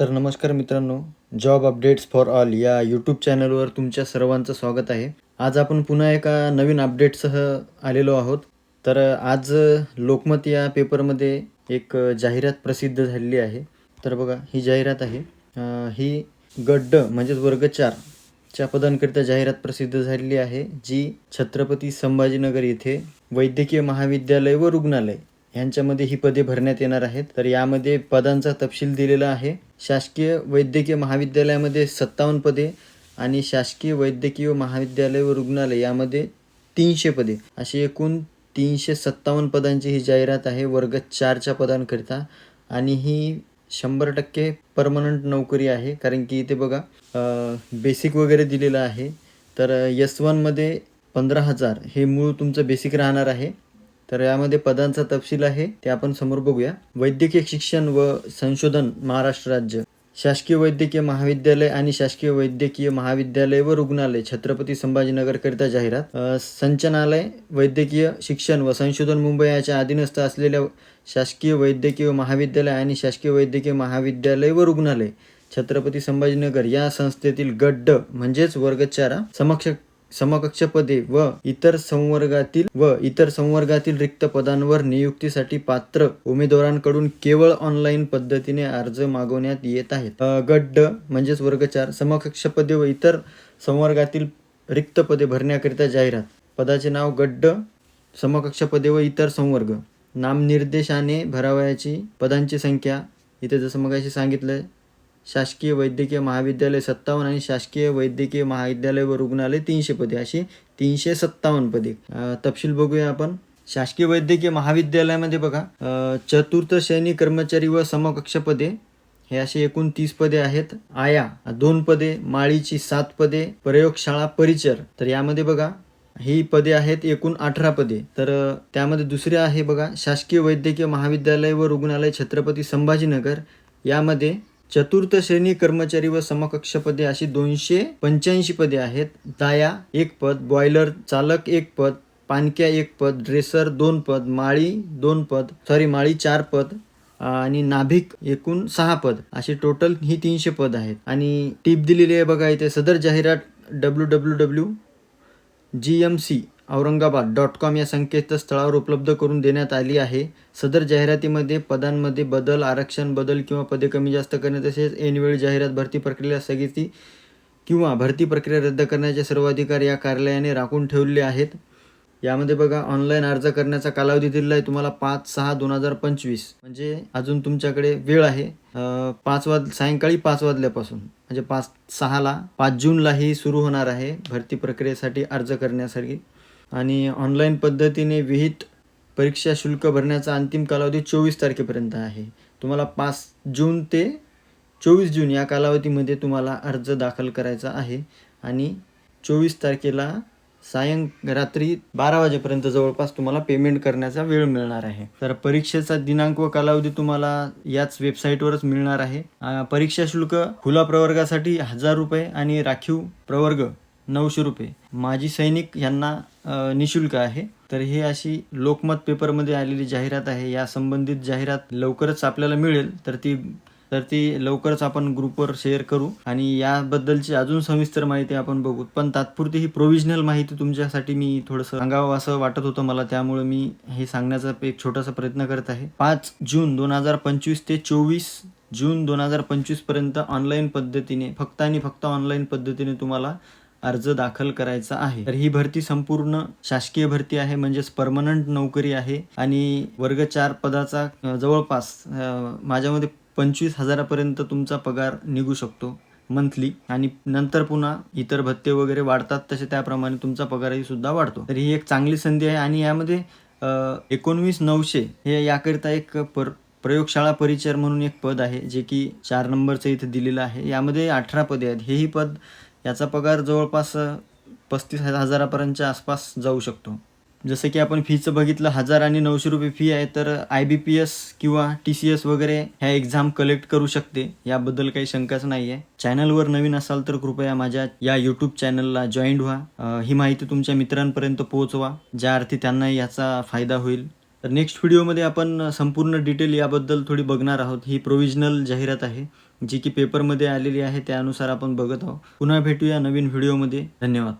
तर नमस्कार मित्रांनो जॉब अपडेट्स फॉर ऑल या यूट्यूब चॅनलवर तुमच्या सर्वांचं स्वागत आहे. आज आपण पुन्हा एका नवीन अपडेटसह आलेलो आहोत. तर आज लोकमत या पेपरमध्ये एक जाहिरात प्रसिद्ध झालेली आहे. तर बघा ही जाहिरात आहे. ही गड्ड म्हणजेच वर्ग चार च्या पदांकरिता जाहिरात प्रसिद्ध झालेली आहे जी छत्रपती संभाजीनगर येथे वैद्यकीय महाविद्यालय व रुग्णालय यांच्यामध्ये ही पदे भरण्यात येणार आहेत. तर यामध्ये पदांचा तपशील दिलेला आहे. शासकीय वैद्यकीय महाविद्यालयामध्ये सत्तावन्न पदे आणि शासकीय वैद्यकीय महाविद्यालय व रुग्णालय यामध्ये तीनशे पदे. अशी एकूण तीनशे सत्तावन्न पदांची ही जाहिरात आहे. वर्ग चारच्या पदांकरिता. आणि ही शंभर टक्के परमनंट नोकरी आहे. कारण की इथे बघा बेसिक वगैरे दिलेलं आहे. तर यस वनमध्ये पंधरा हजार हे मूळ तुमचं बेसिक राहणार आहे. तर यामध्ये पदांचा तपशील आहे ते आपण समोर बघूया. वैद्यकीय शिक्षण व संशोधन महाराष्ट्र राज्य. शासकीय वैद्यकीय महाविद्यालय आणि शासकीय वैद्यकीय महाविद्यालय व रुग्णालय छत्रपती संभाजीनगरकरिता जाहिरात. संचनालय वैद्यकीय शिक्षण व संशोधन मुंबई याच्या अधीनस्थ असलेल्या शासकीय वैद्यकीय महाविद्यालय आणि शासकीय वैद्यकीय महाविद्यालय व रुग्णालय छत्रपती संभाजीनगर या संस्थेतील गड्ड म्हणजेच वर्ग चारा समक्ष समकक्ष पदे व इतर संवर्गातील व इतर संवर्गातील रिक्त पदांवर नियुक्तीसाठी पात्र उमेदवारांकडून केवळ ऑनलाईन पद्धतीने अर्ज मागवण्यात येत आहेत. अ, म्हणजेच वर्ग चार समकक्ष पदे व इतर संवर्गातील रिक्त पदे भरण्याकरिता जाहिरात. पदाचे नाव गड्ड समकक्ष पदे व इतर संवर्ग. नामनिर्देशाने भरावयाची पदांची संख्या इथे जसं मग सांगितलं शासकीय वैद्यकीय महाविद्यालय सत्तावन्न आणि शासकीय वैद्यकीय महाविद्यालय व रुग्णालय तीनशे पदे अशी तीनशे सत्तावन्न पदे. तपशील बघूया आपण. शासकीय वैद्यकीय महाविद्यालयामध्ये बघा चतुर्थ श्रेणी कर्मचारी व समकक्ष पदे हे असे एकूण तीस पदे आहेत. आया दोन पदे. माळीची सात पदे. प्रयोगशाळा परिचर. तर यामध्ये बघा ही पदे आहेत एकूण अठरा पदे. तर त्यामध्ये दुसरे आहे बघा शासकीय वैद्यकीय महाविद्यालय व रुग्णालय छत्रपती संभाजीनगर. यामध्ये चतुर्थ श्रेणी कर्मचारी व समकक्ष पदे अशी दोनशे पंच्याऐंशी पदे आहेत. दाया एक पद बॉयलर चालक एक पद पानक्या एक पद ड्रेसर दोन पद माळी दोन पद सॉरी माळी चार पद आणि नाभिक एकूण सहा पद. असे टोटल ही तीनशे पद आहेत. आणि टीप दिलेली आहे बघा इथे सदर जाहिरात W W W G M C. Aurangabad dot com या संकेतस्थळावर उपलब्ध करून देण्यात आली आहे. सदर जाहिरातीमध्ये पदांमध्ये बदल आरक्षण बदल किंवा पदे कमी जास्त करणे तसेच ऐनवेळी जाहिरात भरती प्रक्रिया स्थगिती किंवा भरती प्रक्रिया रद्द करण्याचे सर्व अधिकार या कार्यालयाने राखून ठेवले आहेत. यामध्ये बघा ऑनलाईन अर्ज करण्याचा कालावधी दिलेला आहे तुम्हाला पाच सहा दोन हजार पंचवीस. म्हणजे अजून तुमच्याकडे वेळ आहे. पाच वाज सायंकाळी पाच वाजल्यापासून म्हणजे पाच सहाला पाच जूनला ही सुरू होणार आहे भरती प्रक्रियेसाठी अर्ज करण्यासाठी. आणि ऑनलाईन पद्धतीने विहित परीक्षा शुल्क भरण्याचा अंतिम कालावधी चोवीस तारखेपर्यंत आहे. तुम्हाला पाच जून ते चोवीस जून या कालावधीमध्ये तुम्हाला अर्ज दाखल करायचा आहे. आणि चोवीस तारखेला सायं रात्री बारा वाजेपर्यंत जवळपास तुम्हाला पेमेंट करण्याचा वेळ मिळणार आहे. तर परीक्षेचा दिनांक व कालावधी तुम्हाला याच वेबसाईटवरच मिळणार आहे. परीक्षा शुल्क खुला प्रवर्गासाठी हजार रुपये आणि राखीव प्रवर्ग नऊशे रुपये. माजी सैनिक यांना निशुल्क आहे. तर हे अशी लोकमत पेपरमध्ये आलेली जाहिरात आहे. या संबंधित जाहिरात लवकरच आपल्याला मिळेल. तर ती तर ती लवकरच आपण ग्रुपवर शेअर करू. आणि याबद्दलची अजून सविस्तर माहिती आपण बघू. पण तात्पुरती ही प्रोविजनल माहिती तुमच्यासाठी मी थोडंसं सांगावं असं वाटत होतं मला. त्यामुळे मी हे सांगण्याचा एक छोटासा प्रयत्न करत आहे. पाच जून दोन हजार पंचवीस ते चोवीस जून दोन हजार पंचवीसपर्यंत ऑनलाईन पद्धतीने फक्त आणि फक्त ऑनलाईन पद्धतीने तुम्हाला अर्ज दाखल करायचा आहे. तर ही भरती संपूर्ण शासकीय भरती आहे म्हणजेच परमनंट नोकरी आहे. आणि वर्ग चार पदाचा जवळपास माझ्यामध्ये पंचवीस हजारापर्यंत तुमचा पगार निघू शकतो मंथली आणि नंतर पुन्हा इतर भत्ते वगैरे वाढतात तसे त्याप्रमाणे तुमचा पगारही सुद्धा वाढतो. तर ही एक चांगली संधी आहे आणि यामध्ये एकोणवीस नऊशे हे याकरिता एक पर प्रयोगशाळा परिचर म्हणून एक पद आहे जे की चार नंबरचं इथे दिलेलं आहे. यामध्ये अठरा पदे आहेत. हेही पद याचा पगार जवळपास पस्तीस हजारापर्यंतच्या आसपास जाऊ शकतो. जसं की आपण फीचं बघितलं हजार आणि नऊशे रुपये फी आहे तर आय बी पी एस किंवा टी सी एस वगैरे ह्या एक्झाम कलेक्ट करू शकते. याबद्दल काही शंकाच नाही आहे चॅनलवर नवीन असाल तर कृपया माझ्या या यूट्यूब चॅनलला जॉईंट व्हा. ही माहिती तुमच्या मित्रांपर्यंत पोहोचवा ज्या अर्थी त्यांना याचा फायदा होईल. तर नेक्स्ट व्हिडिओमध्ये आपण संपूर्ण डिटेल याबद्दल थोडी बघणार आहोत. ही प्रोव्हिजनल जाहिरात आहे. जी की पेपरमध्ये आलेली आहे त्यानुसार आपण बघत आहोत. पुन्हा भेटूया नवीन व्हिडिओमध्ये धन्यवाद.